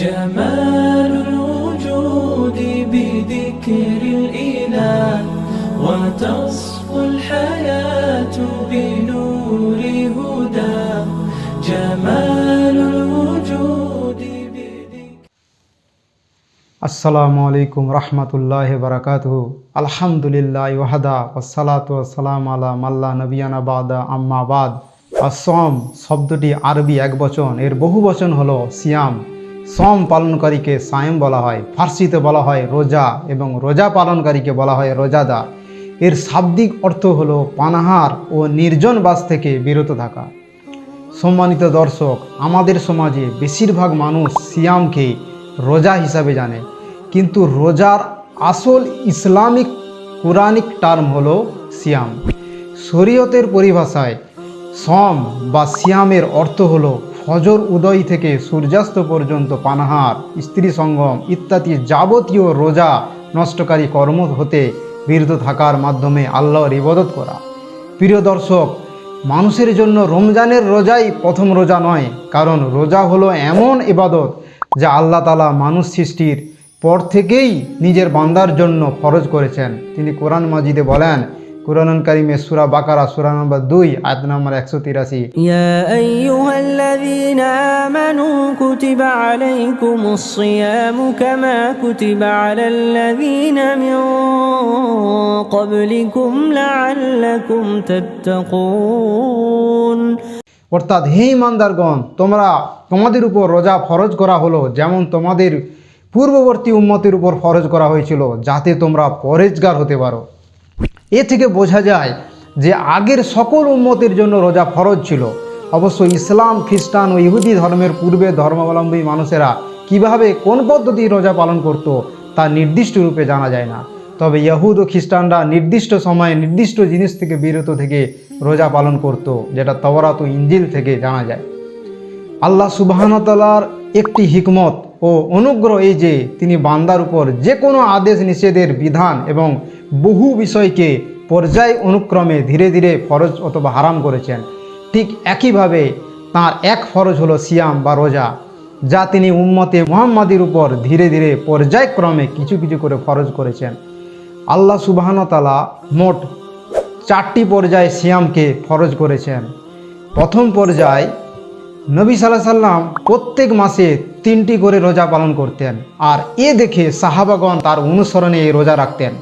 جمال الوجود بذكر الإله وتصفو الحياة بنور هدى جمال الوجود بذكر আসসালামু আলাইকুম রহমতুল্লাহ বারাকাতুহু আলহামদুলিল্লাহ ওয়াহাদা ওসালাত সালাম আলা মাল্লা নবিয়ানা বাদা আম্মা বাদ আসম শব্দটি আরবি এক বচন এর বহু বচন হলো সিয়াম সম পালনকারীকে সায়েম বলা হয়, ফার্সিতে বলা হয় রোজা এবং রোজা পালনকারীকে বলা হয় রোজাদার এর শাব্দিক অর্থ হলো পানাহার ও নির্জন বাস থেকে বিরত থাকা। সম্মানিত দর্শক, আমাদের সমাজে বেশিরভাগ মানুষ সিয়ামকে রোজা হিসাবে জানে। কিন্তু রোজার আসল ইসলামিক কোরআনিক টার্ম হলো সিয়াম। শরীয়তের পরিভাষায় সম বা সিয়ামের অর্থ হলো ফজর উদয় থেকে সূর্যাস্ত পর্যন্ত পানাহার, স্ত্রী সঙ্গম ইত্যাদি যাবতীয় রোজা নষ্টকারী কর্ম হতে বিরত থাকার মাধ্যমে আল্লাহর ইবাদত করা। প্রিয় দর্শক, মানুষের জন্য রমজানের রোজাই প্রথম রোজা নয়, কারণ রোজা হলো এমন ইবাদত যা আল্লাহ তালা মানুষ সৃষ্টির পর থেকেই নিজের বান্দার জন্য ফরজ করেছেন। তিনি কোরআন মাজিদে বলেন কোরআন কারিমে সুরা বাকারা সুরা নম্বর দুই আয়াত নম্বর একশো তিরাশি يا أيها الذين آمنوا كتب عليكم الصيام كما كتب على الذين من قبلكم لعلكم تتقون অর্থাৎ হে ইমানদারগণ তোমরা তোমাদের উপর রোজা ফরজ করা হলো যেমন তোমাদের পূর্ববর্তী উম্মতের উপর ফরজ করা হয়েছিল যাতে তোমরা পরেজগার হতে পারো এ থেকে বোঝা যায় যে আগের সকল উম্মতের জন্য রোজা ফরজ ছিল। অবশ্য ইসলাম, খ্রিস্টান ও ইহুদি ধর্মের পূর্বে ধর্মাবলম্বী মানুষেরা কীভাবে কোন পদ্ধতি রোজা পালন করত তা নির্দিষ্ট রূপে জানা যায় না। তবে ইহুদ ও খ্রিস্টানরা নির্দিষ্ট সময়ে নির্দিষ্ট জিনিস থেকে বিরত থেকে রোজা পালন করত, যেটা তবরাত ও ইঞ্জিল থেকে জানা যায়। আল্লাহ সুবাহানতালার একটি হিকমত ও অনুগ্রহ এই যে তিনি বান্দার উপর যে কোনো আদেশ নিষেধের বিধান এবং বহু বিষয়কে পর্যায় অনুক্রমে ধীরে ধীরে ফরজ অথবা হারাম করেছেন, ঠিক একইভাবে তার এক ফরজ হলো সিয়াম বা রোজা, যা তিনি উম্মতে মুহাম্মাদির উপর ধীরে ধীরে পর্যায়ক্রমে কিছু কিছু করে ফরজ করেছেন। আল্লাহ সুবাহানতালা মোট চারটি পর্যায়ে সিয়ামকে ফরজ করেছেন। প্রথম পর্যায় নবী সাল্লাহ সাল্লাম প্রত্যেক মাসে তিনটি করে রোজা পালন করতেন। আর এ দেখে সাহাবাগণ তার অনুসরণে এই রোজা রাখতেন,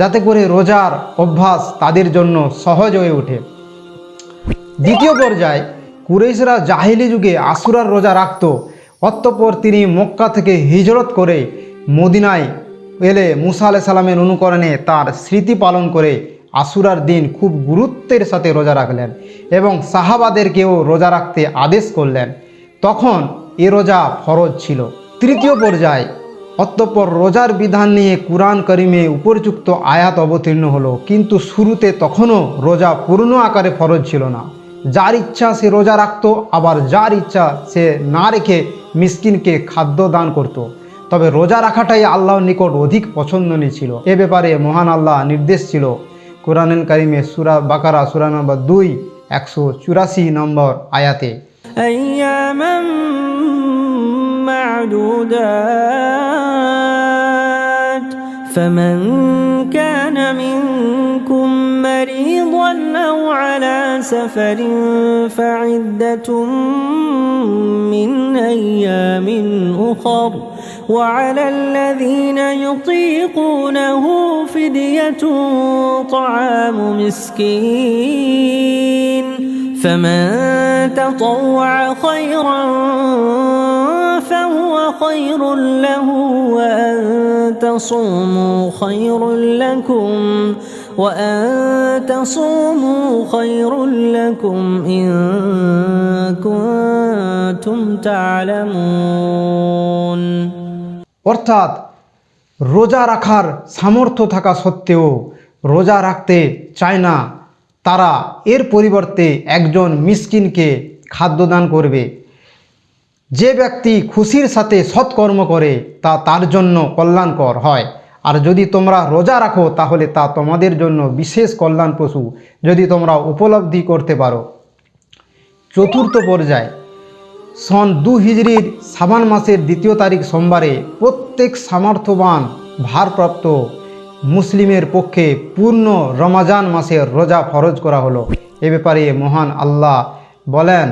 যাতে করে রোজার অভ্যাস তাদের জন্য সহজ হয়ে ওঠে। দ্বিতীয় পর্যায়ে কুরেশরা জাহিলি যুগে আসুরার রোজা রাখত। অতঃপর তিনি মক্কা থেকে হিজরত করে মদিনায় এলে মুসা আলাহ সাল্লামের অনুকরণে তার স্মৃতি পালন করে আসুরার দিন খুব গুরুত্বের সাথে রোজা রাখলেন এবং সাহাবাদেরকেও রোজা রাখতে আদেশ করলেন। তখন এ রোজা ফরজ ছিল। তৃতীয় পর্যায়ে অতঃপর রোজার বিধান নিয়ে কুরআন করিমে উপরযুক্ত আয়াত অবতীর্ণ হলো। কিন্তু শুরুতে তখনও রোজা পূর্ণ আকারে ফরজ ছিল না। যার ইচ্ছা সে রোজা রাখত, আবার যার ইচ্ছা সে না রেখে মিসকিনকে খাদ্য দান করত। তবে রোজা রাখাটাই আল্লাহর নিকট অধিক পছন্দনীয় ছিল। এ ব্যাপারে মহান আল্লাহ নির্দেশ ছিল। কোরআনুল কারিমে সুরা বাকারা, সুরা নম্বর দুই, একশো চুরাশি নম্বর আয়াতে أياما معدودات. فمن كان منكم مريضا أو على سفر فعدة من أيام أخر. وعلى الذين يطيقونه فدية طعام مسكين. فمن تطوع خيرا فهو خير له وأن تصوموا خير لكم وأن تصوموا خير لكم إن كنتم تعلمون অর্থাৎ রোজা রাখার সামর্থ্য থাকা সত্ত্বেও রোজা রাখতে চায় না তারা এর পরিবর্তে একজন মিসকিনকে খাদ্যদান করবে। যে ব্যক্তি খুশির সাথে সৎকর্ম করে, তা তার জন্য কল্যাণকর হয়। আর যদি তোমরা রোজা রাখো, তাহলে তা তোমাদের জন্য বিশেষ কল্যাণ পশু, যদি তোমরা উপলব্ধি করতে পারো। চতুর্থ পর্যায়, সন দু হিজড়ির সাবান মাসের দ্বিতীয় তারিখ সোমবারে প্রত্যেক সামর্থ্যবান, ভারপ্রাপ্ত মুসলিমের পক্ষে পূর্ণ রমাজান মাসের রোজা ফরজ করা হলো এ ব্যাপারে মহান আল্লাহ বলেন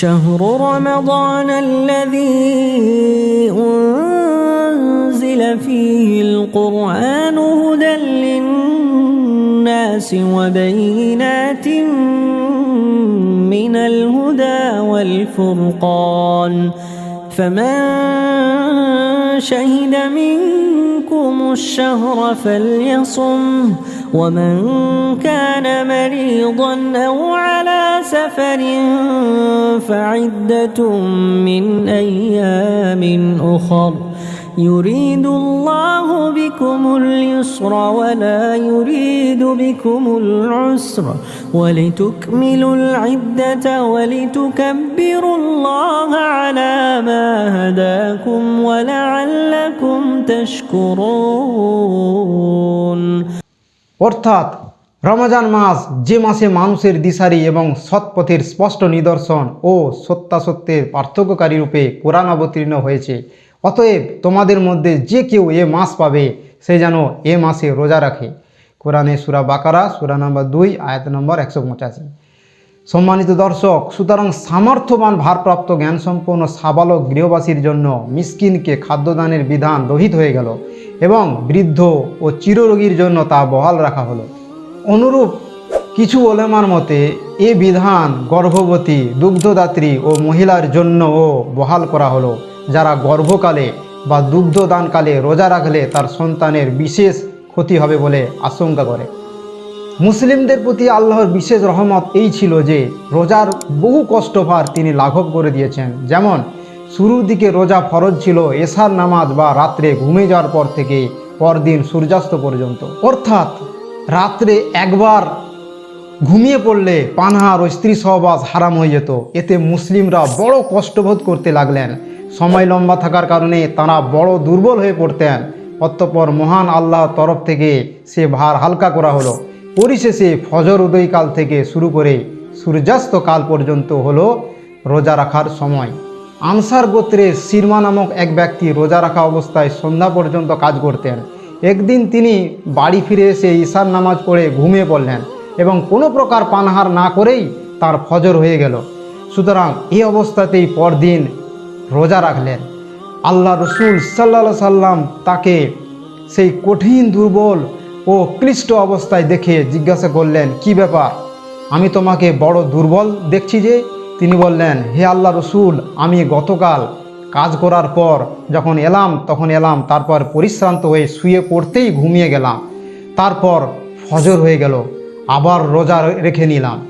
شهر رمضان الذي أنزل فيه القرآن هدى للناس وبينات من الهدى والفرقان فمن شهد منكم الشهر فليصم ومن كان مريضا أو على سفر فعدة من أيام أخر. يريد الله بكم اليسر ولا يريد بكم العسر ولتكملوا العدة ولتكبروا الله على ما هداكم ولعلكم تشكرون অর্থাৎ রমজান মাস যে মাসে মানুষের দিশারি এবং সৎপথের স্পষ্ট নিদর্শন ও সত্যাসত্যের পার্থক্যকারী রূপে কোরআন অবতীর্ণ হয়েছে অতএব তোমাদের মধ্যে যে কেউ এ মাস পাবে, সে যেন এ মাসে রোজা রাখে। কোরআনে সুরা বাকারা, সুরা নম্বর দুই, আয়াত নম্বর একশো পঁচাশি। সম্মানিত দর্শক, সুতরাং সামর্থ্যবান, ভারপ্রাপ্ত, জ্ঞানসম্পন্ন, সাবালক, গৃহবাসীর জন্য মিসকিনকে খাদ্যদানের বিধান রহিত হয়ে গেল এবং বৃদ্ধ ও চিররোগীর জন্য তা বহাল রাখা হলো। অনুরূপ কিছু ওলেমার মতে, এ বিধান গর্ভবতী, দুগ্ধদাত্রী ও মহিলার জন্যও বহাল করা হলো। যারা গর্ভকালে বা দুগ্ধদানকালে রোজা রাখলে তার সন্তানের বিশেষ ক্ষতি হবে বলে আশঙ্কা করে। মুসলিমদের প্রতি আল্লাহর বিশেষ রহমত এই ছিল যে, রোজার বহু কষ্টভার তিনি লাঘব করে দিয়েছেন। যেমন, শুরুর দিকে রোজা ফরজ ছিল, এশার নামাজ বা রাত্রে ঘুমে যাওয়ার পর থেকে পরদিন সূর্যাস্ত পর্যন্ত। অর্থাৎ, রাত্রে একবার ঘুমিয়ে পড়লে পানহার ও স্ত্রী সহবাস হারাম হয়ে যেত। এতে মুসলিমরা বড় কষ্টবোধ করতে লাগলেন। সময় লম্বা থাকার কারণে তারা বড় দুর্বল হয়ে পড়তেন। অতঃপর মহান আল্লাহর তরফ থেকে সে ভার হালকা করা হলো। পরিশেষে ফজর উদয়কাল থেকে শুরু করে সূর্যাস্ত কাল পর্যন্ত হলো রোজা রাখার সময়। আনসার গোত্রের সিরমা নামক এক ব্যক্তি রোজা রাখা অবস্থায় সন্ধ্যা পর্যন্ত কাজ করতেন। একদিন তিনি বাড়ি ফিরে এসে ঈশার নামাজ পড়ে ঘুমিয়ে পড়লেন এবং কোনো প্রকার পানাহার না করেই তার ফজর হয়ে গেল। সুতরাং এই অবস্থাতেই পরদিন রোজা রাখলেন। আল্লাহ রসুল সাল্লা সাল্লাম তাকে সেই কঠিন, দুর্বল ও ক্লিষ্ট অবস্থায় দেখে জিজ্ঞাসা করলেন, কি ব্যাপার? আমি তোমাকে বড় দুর্বল দেখছি যে? তিনি বললেন, হে আল্লাহ রসুল, আমি গতকাল কাজ করার পর যখন এলাম, তখন এলাম, তারপর পরিশ্রান্ত হয়ে শুয়ে পড়তেই ঘুমিয়ে গেলাম। তারপর ফজর হয়ে গেল, আবার রোজা রেখে নিলাম।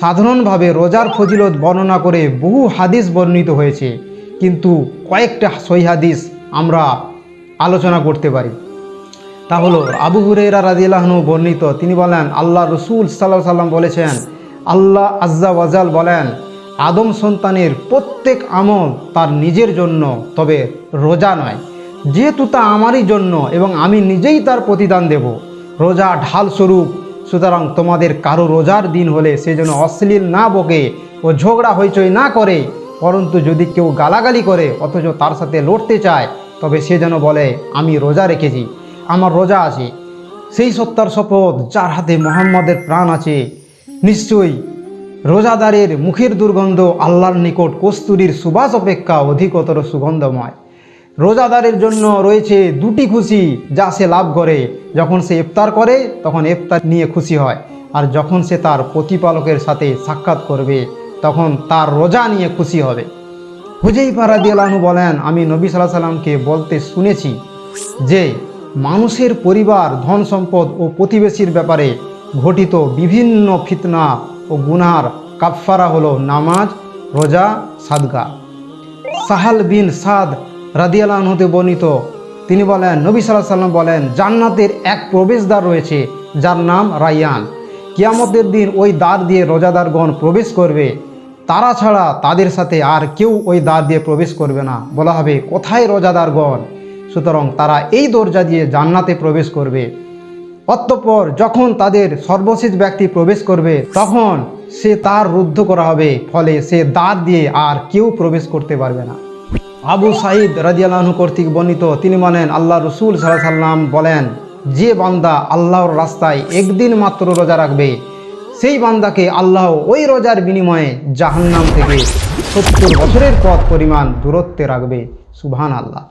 সাধারণভাবে রোজার ফজিলত বর্ণনা করে বহু হাদিস বর্ণিত হয়েছে। কিন্তু কয়েকটা সই হাদিস আমরা আলোচনা করতে পারি। তা হলো, আবু হুরেরা রাজিয়াল্লাহনু বর্ণিত, তিনি বলেন, আল্লাহ রসুল সাল্লাহ সাল্লাম বলেছেন, আল্লাহ আজ্জা ওয়াজাল বলেন, আদম সন্তানের প্রত্যেক আমল তার নিজের জন্য, তবে রোজা নয়। যেহেতু তা আমারই জন্য এবং আমি নিজেই তার প্রতিদান দেব, রোজা ঢাল স্বরূপ সুতরাং তোমাদের কারও রোজার দিন হলে সে যেন অশ্লীল না বকে ও ঝগড়া হইচই না করে। পরন্তু যদি কেউ গালাগালি করে, অথচ তার সাথে লড়তে চায়, তবে সে যেন বলে, আমি রোজা রেখেছি, আমার রোজা আছে। সেই সত্তার শপথ যার হাতে মোহাম্মদের প্রাণ আছে। নিশ্চয়ই রোজাদারের মুখের দুর্গন্ধ আল্লাহর নিকট কস্তুরীর সুবাস অপেক্ষা অধিকতর সুগন্ধময়। রোজাদারের জন্য রয়েছে দুটি খুশি যা সে লাভ করে। যখন সে ইফতার করে, তখন ইফতার নিয়ে খুশি হয়। আর যখন সে তার প্রতিপালকের সাথে সাক্ষাৎ করবে, তখন তার রোজা নিয়ে খুশি হবে। হুজেই পারাদিয়ালাহু বলেন, আমি নবী সাল্লাহ সাল্লামকে বলতে শুনেছি যে, মানুষের পরিবার, ধন সম্পদ ও প্রতিবেশীর ব্যাপারে ঘটিত বিভিন্ন ফিতনা ও গুনার কাফফারা হলো নামাজ, রোজা, সাদগা। সাহাল বিন সাদ রাদিয়ালান হতে বর্ণিত। তিনি বলেন, নবী সাল্লাহ সাল্লাম বলেন, জান্নাতের এক প্রবেশদ্বার রয়েছে, যার নাম রাইয়ান কিয়ামতের দিন ওই দ্বার দিয়ে রোজাদারগণ প্রবেশ করবে। তারা ছাড়া তাদের সাথে আর কেউ ওই দ্বার দিয়ে প্রবেশ করবে না। বলা হবে, কোথায় রোজাদারগণ? সুতরাং তারা এই দরজা দিয়ে জান্নাতে প্রবেশ করবে। অতঃপর যখন তাদের সর্বশেষ ব্যক্তি প্রবেশ করবে, তখন সে তার রুদ্ধ করা হবে, ফলে সে দ্বার দিয়ে আর কেউ প্রবেশ করতে পারবে না। আবু সাইদ রাজিয়ালহু কর্তৃক বর্ণিত, তিনি মানেন, আল্লাহ রসুল সাল্লাহ সাল্লাম বলেন, যে বান্দা আল্লাহর রাস্তায় একদিন মাত্র রোজা রাখবে, সেই বান্দাকে আল্লাহ ওই রোজার বিনিময়ে জাহান্নাম থেকে সত্তর বছরের পথ পরিমাণ দূরত্বে রাখবে। সুবহান আল্লাহ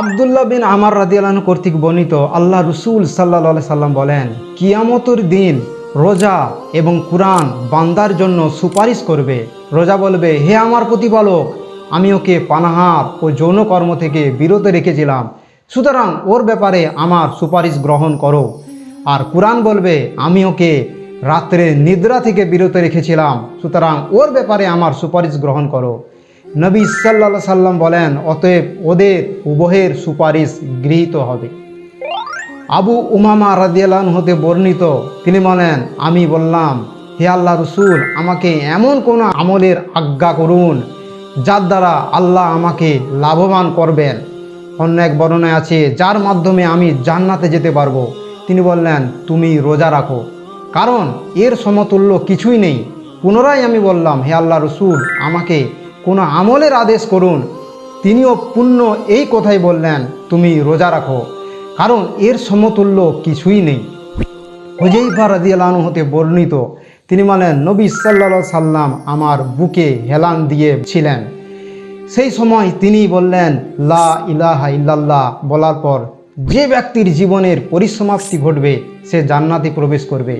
আবদুল্লাহ বিন আমার রাদিয়ালান কর্তৃক বর্ণিত, আল্লাহ রসুল সাল্লাহ সাল্লাম বলেন, কিয়ামতর দিন রোজা এবং কুরআন বান্দার জন্য সুপারিশ করবে। রোজা বলবে, হে আমার প্রতিপালক আমি ওকে পানাহার ও যৌন কর্ম থেকে বিরত রেখেছিলাম। সুতরাং ওর ব্যাপারে আমার সুপারিশ গ্রহণ করো। আর কুরআন বলবে, আমি ওকে রাত্রে নিদ্রা থেকে বিরত রেখেছিলাম। সুতরাং ওর ব্যাপারে আমার সুপারিশ গ্রহণ করো। নবী সাল্লা সাল্লাম বলেন, অতএব ওদের উভয়ের সুপারিশ গৃহীত হবে। আবু উমামা রাদিয়ালান হতে বর্ণিত, তিনি বলেন, আমি বললাম, হে আল্লাহ রসুল, আমাকে এমন কোনো আমলের আজ্ঞা করুন যার দ্বারা আল্লাহ আমাকে লাভবান করবেন। অন্য এক বর্ণনায় আছে, যার মাধ্যমে আমি জান্নাতে যেতে পারব। তিনি বললেন, তুমি রোজা রাখো। কারণ এর সমতুল্য কিছুই নেই। পুনরায় আমি বললাম, হে আল্লাহ রসুল, আমাকে কোনো আমলের আদেশ করুন। তিনিও পুণ্য এই কথাই বললেন, তুমি রোজা রাখো। কারণ এর সমতুল্য কিছুই নেই। হুজৈফা রাদিয়ালানু হতে বর্ণিত তিনি বলেন নবী সাল্লা সাল্লাম আমার বুকে হেলান দিয়েছিলেন সেই সময় তিনি বললেন, লা ইলাহা ইল্লাল্লাহ বলার পর যে ব্যক্তির জীবনের পরিসমাপ্তি ঘটবে, সে জান্নাতে প্রবেশ করবে।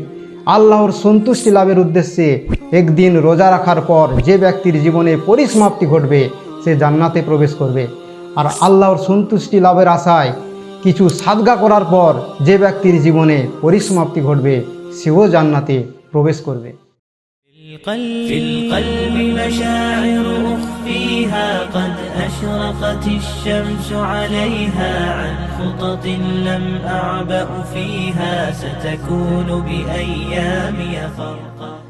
আল্লাহর সন্তুষ্টি লাভের উদ্দেশ্যে একদিন রোজা রাখার পর যে ব্যক্তির জীবনে পরিসমাপ্তি ঘটবে, সে জান্নাতে প্রবেশ করবে। আর আল্লাহর সন্তুষ্টি লাভের আশায় কিছু সাদগা করার পর যে ব্যক্তির জীবনে পরিসমাপ্তি ঘটবে, সেও জান্নাতে প্রবেশ করবে في القلب مشاعر أخفيها قد أشرقت الشمس عليها عن خطط لم أعبأ فيها ستكون بأيامي فرقا